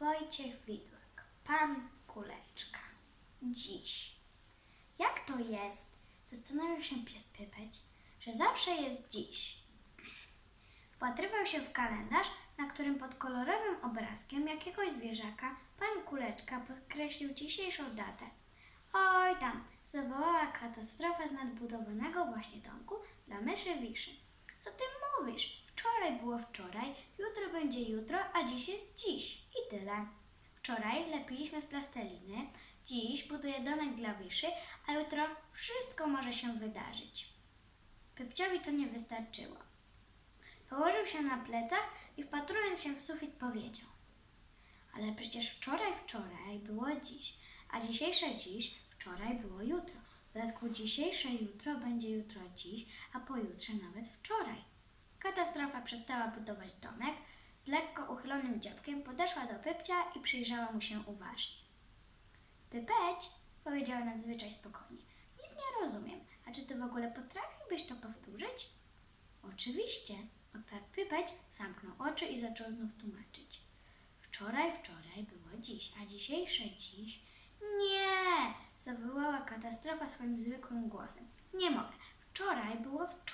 Wojciech Widłak, pan Kuleczka. Dziś. Jak to jest, zastanawiał się pies Pypeć, że zawsze jest dziś. Wpatrywał się w kalendarz, na którym pod kolorowym obrazkiem jakiegoś zwierzaka pan Kuleczka podkreślił dzisiejszą datę. Oj tam, zawołała katastrofa z nadbudowanego właśnie domku dla myszy Wiszy. Co ty mówisz? Wczoraj było wczoraj, jutro będzie jutro, a dziś jest dziś. I tyle. Wczoraj lepiliśmy z plasteliny, dziś buduję domek dla Wiszy, a jutro wszystko może się wydarzyć. Pypciowi to nie wystarczyło. Położył się na plecach i wpatrując się w sufit powiedział. Ale przecież wczoraj, wczoraj było dziś, a dzisiejsze dziś wczoraj było jutro. W dodatku dzisiejsze jutro będzie jutro dziś, a pojutrze nawet wczoraj. Katastrofa przestała budować domek, z lekko uchylonym dziobkiem podeszła do Pypcia i przyjrzała mu się uważnie. Pypeć, powiedziała nadzwyczaj spokojnie, nic nie rozumiem, a czy ty w ogóle potrafiłbyś to powtórzyć? Oczywiście, odparł Pypeć, zamknął oczy i zaczął znów tłumaczyć. Wczoraj, wczoraj było dziś, a dzisiejsze dziś... Nie! zawołała katastrofa swoim zwykłym głosem. Nie mogę. Wczoraj było wczoraj,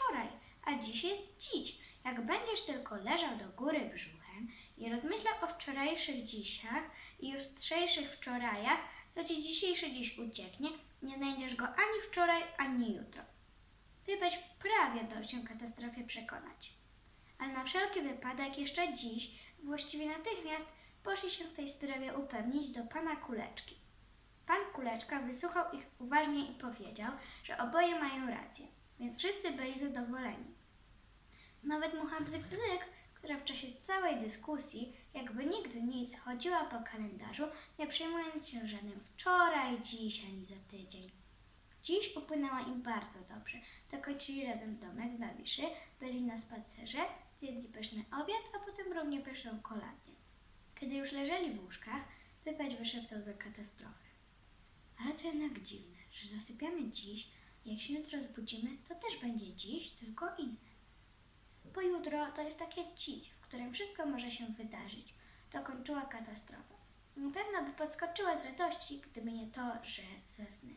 a dziś jest dziś. Jak będziesz tylko leżał do góry brzuchem i rozmyślał o wczorajszych dzisiach i jutrzejszych wczorajach, to ci dzisiejszy dziś ucieknie, nie znajdziesz go ani wczoraj, ani jutro. Pypeć prawie dał się katastrofie przekonać. Ale na wszelki wypadek jeszcze dziś, właściwie natychmiast, poszli się w tej sprawie upewnić do pana Kuleczki. Pan Kuleczka wysłuchał ich uważnie i powiedział, że oboje mają rację, więc wszyscy byli zadowoleni. Nawet mucha Bzyk Bzyk, która w czasie całej dyskusji, jakby nigdy nic, chodziła po kalendarzu, nie przejmując się żadnym wczoraj, dziś ani za tydzień. Dziś upłynęła im bardzo dobrze. Dokończyli razem domek dla Wiszy, byli na spacerze, zjedli pyszny obiad, a potem równie pyszną kolację. Kiedy już leżeli w łóżkach, Pypeć wyszeptał do katastrofy. Ale to jednak dziwne, że zasypiamy dziś, jak się jutro zbudzimy, to też będzie dziś, tylko inne. Pojutro to jest takie dziś, w którym wszystko może się wydarzyć. Dokończyła katastrofa. Na pewno by podskoczyła z radości, gdyby nie to, że sny.